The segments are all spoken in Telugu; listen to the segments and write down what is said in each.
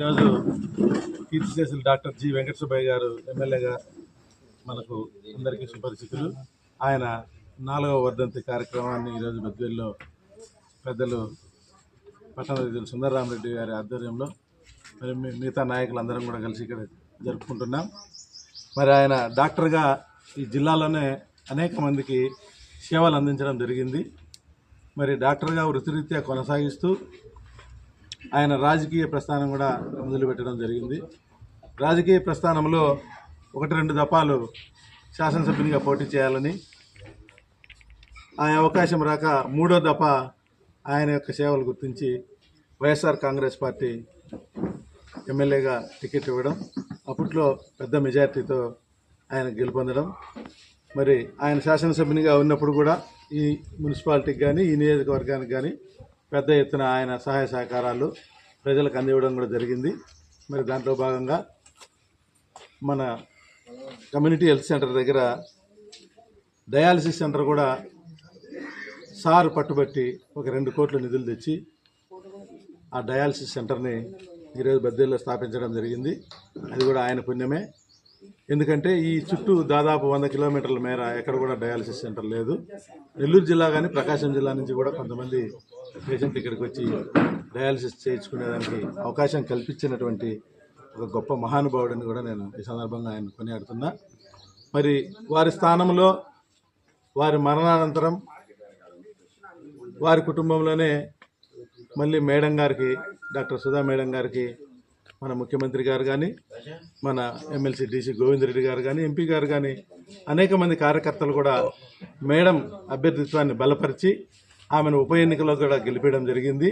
ఈరోజు కీర్తిశేషులు డాక్టర్ జి వెంకట సుబ్బయ్య గారు ఎమ్మెల్యేగా మనకు అందరికీ సుపరిచితులు. ఆయన నాలుగవ వర్ధంతి కార్యక్రమాన్ని ఈరోజు బద్వేల్లో పెద్దలు పట్టణ సుందరరామరెడ్డి గారి ఆధ్వర్యంలో మరి మిగతా నాయకులందరం కూడా కలిసి ఇక్కడ జరుపుకుంటున్నాం. మరి ఆయన డాక్టర్గా ఈ జిల్లాలోనే అనేక మందికి సేవలు అందించడం జరిగింది. మరి డాక్టర్గా వృత్తిరీత్యా కొనసాగిస్తూ ఆయన రాజకీయ ప్రస్థానం కూడా మొదలుపెట్టడం జరిగింది. రాజకీయ ప్రస్థానంలో ఒకటి రెండు దఫాలు శాసనసభ్యునిగా పోటీ చేయాలని ఆ అవకాశం రాక మూడో దఫ ఆయన యొక్క సేవలు గుర్తించి వైఎస్ఆర్ కాంగ్రెస్ పార్టీ ఎమ్మెల్యేగా టికెట్ ఇవ్వడం అప్పట్లో పెద్ద మెజార్టీతో ఆయన గెలుపొందడం మరి ఆయన శాసనసభ్యునిగా ఉన్నప్పుడు కూడా ఈ మున్సిపాలిటీకి కానీ ఈ నియోజకవర్గానికి కానీ పెద్ద ఎత్తున ఆయన సహాయ సహకారాలు ప్రజలకు అందివ్వడం కూడా జరిగింది. మరి దాంట్లో భాగంగా మన కమ్యూనిటీ హెల్త్ సెంటర్ దగ్గర డయాలసిస్ సెంటర్ కూడా సార్ పట్టుబట్టి ఒక రెండు కోట్ల నిధులు తెచ్చి ఆ డయాలసిస్ సెంటర్ని ఈరోజు బద్దెల్లో స్థాపించడం జరిగింది. అది కూడా ఆయన పుణ్యమే. ఎందుకంటే ఈ చుట్టూ దాదాపు వంద కిలోమీటర్ల మేర ఎక్కడ కూడా డయాలసిస్ సెంటర్ లేదు. నెల్లూరు జిల్లా కానీ ప్రకాశం జిల్లా నుంచి కూడా కొంతమంది పేషెంట్ ఇక్కడికి వచ్చి డయాలసిస్ చేయించుకునేదానికి అవకాశం కల్పించినటువంటి ఒక గొప్ప మహానుభావుడని కూడా నేను ఈ సందర్భంగా ఆయన కొనియాడుతున్నా. మరి వారి స్థానంలో వారి మరణానంతరం వారి కుటుంబంలోనే మళ్ళీ మేడం గారికి డాక్టర్ సుధా మేడం గారికి మన ముఖ్యమంత్రి గారు కానీ మన ఎమ్మెల్సీ డీసీ గోవిందరెడ్డి గారు కానీ ఎంపీ గారు కానీ అనేక మంది కార్యకర్తలు కూడా మేడం అభ్యర్థిత్వాన్ని బలపరిచి ఆమెను ఉప ఎన్నికలో కూడా గెలిపించడం జరిగింది.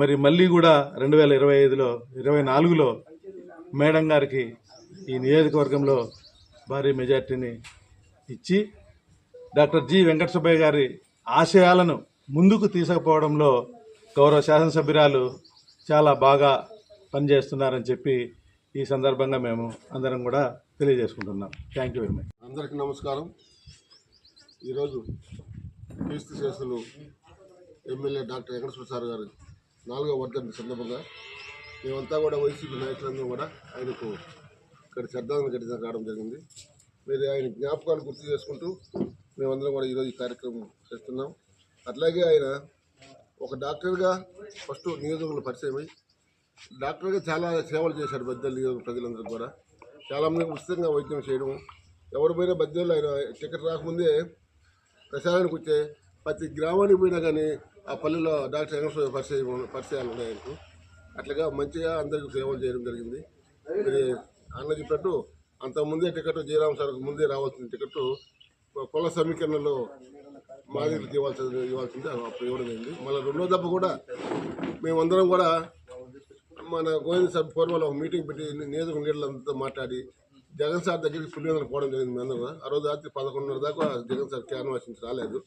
మరి మళ్ళీ కూడా రెండు వేల ఇరవై ఐదులో ఇరవై నాలుగులో మేడం గారికి ఈ నియోజకవర్గంలో భారీ మెజార్టీని ఇచ్చి డాక్టర్ జి వెంకట సుబ్బయ్య గారి ఆశయాలను ముందుకు తీసుకుపోవడంలో గౌరవ శాసనసభ్యురాలు చాలా బాగా పనిచేస్తున్నారని చెప్పి ఈ సందర్భంగా మేము అందరం కూడా తెలియజేసుకుంటున్నాం. థ్యాంక్ యూ వెరీ మచ్ అందరికీ నమస్కారం. ఈరోజు క్రీస్తు శేషులు ఎమ్మెల్యే డాక్టర్ వెంకటేశ్వర సార్ గారు నాలుగో వర్ధంతి సందర్భంగా మేమంతా కూడా వైసీపీ నాయకులందరూ కూడా ఆయనకు ఇక్కడ శ్రద్ధాంజలి ఘటించ కావడం జరిగింది. మీరు ఆయన జ్ఞాపకాలు గుర్తు చేసుకుంటూ మేమందరం కూడా ఈరోజు ఈ కార్యక్రమం చేస్తున్నాం. అట్లాగే ఆయన ఒక డాక్టర్గా ఫస్ట్ నియోజకవర్గంలో పరిచయమై డాక్టర్గా చాలా సేవలు చేశారు బద్దెల నియోజక ప్రజలందరూ కూడా. చాలామందికి ఉచితంగా వైద్యం చేయడం. ఎవరిపైన బద్దెలు ఆయన టికెట్ రాకముందే ప్రసాదానికి వచ్చే ప్రతి గ్రామానికి పోయినా కానీ ఆ పల్లెలో డాక్టర్ వెంకటేశ్వర పరిచయం పరిచయాలు ఉన్నాయి ఆయనకు. అట్లాగా మంచిగా అందరికీ సేవలు చేయడం జరిగింది. మరి అన్న చెప్పినట్టు అంతకుముందే టికెట్ జయరామ్ సార్ ముందే రావాల్సిన టికెట్ కుల సమీకరణలో మాదిరికి ఇవ్వాల్సి ఇవ్వాల్సింది అప్పుడు ఇవ్వడం జరిగింది. మళ్ళీ రెండో దెబ్బ కూడా మేమందరం కూడా మన గోవింద సార్ పూర్వంలో ఒక మీటింగ్ పెట్టి నియోజక లీడర్లంతా మాట్లాడి జగన్ సార్ దగ్గరికి పుణ్యందరం పోవడం జరిగింది మీ అందరూ ఆ రోజు రాత్రి పదకొండున్నర దాకా జగన్ సార్ క్యాన్వాస్ రాలేదు.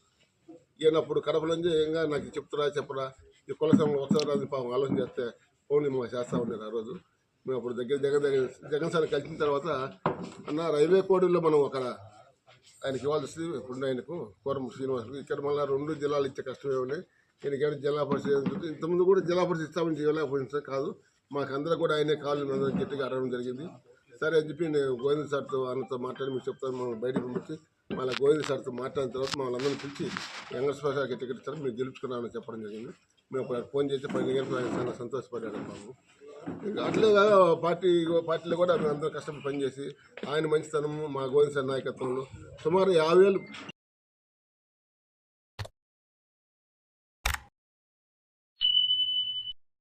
ఈయన అప్పుడు కడప నుంచి ఏంగా నాకు చెప్తురా చెప్పరా ఈ కుల సంఘం ఒకసారి పాపం ఆలోచన చేస్తే ఫోన్ మాకు చేస్తూ ఉన్నారు ఆ రోజు. మేము అప్పుడు దగ్గర జగన్ దగ్గర జగన్ సార్ కలిసిన తర్వాత అన్న రైల్వే కోడూరులో మనం ఒక ఆయనకి ఇవ్వాల్సి ఇప్పుడు ఆయనకు కోరం శ్రీనివాసులు ఇక్కడ మళ్ళీ రెండు జిల్లాలు ఇచ్చే కష్టమే ఉన్నాయి. ఈయనకేమైనా జిల్లా పరిషత్ ఇంతకుముందు కూడా జిల్లా పరిషత్ ఇస్తామని చేయలేకపోయింది కాదు. మాకు అందరూ కూడా ఆయనే కాళ్ళు అందరూ గట్టిగా అడగడం జరిగింది. సరే అని చెప్పి నేను గోవింద సార్తో అన్నతో మాట్లాడి మీకు చెప్తాను. మమ్మల్ని బయటకు పంపించి మళ్ళీ గోవింద సార్తో మాట్లాడిన తర్వాత మమ్మల్ని అందరిని పిలిచి వెంకటేశ్వర సార్ టికెట్ ఇస్తారు మీరు గెలుచుకున్నామని చెప్పడం జరిగింది. మేము ఫోన్ చేసి పది గంటలు చాలా సంతోషపడ్డాడు బాబు. ఇంకా అట్లే కాదు పార్టీ పార్టీలో కూడా మేము అందరం కష్టపడి పనిచేసి ఆయన మంచితనము మా గోవింద సార్ నాయకత్వంలో సుమారు యాభై వేలు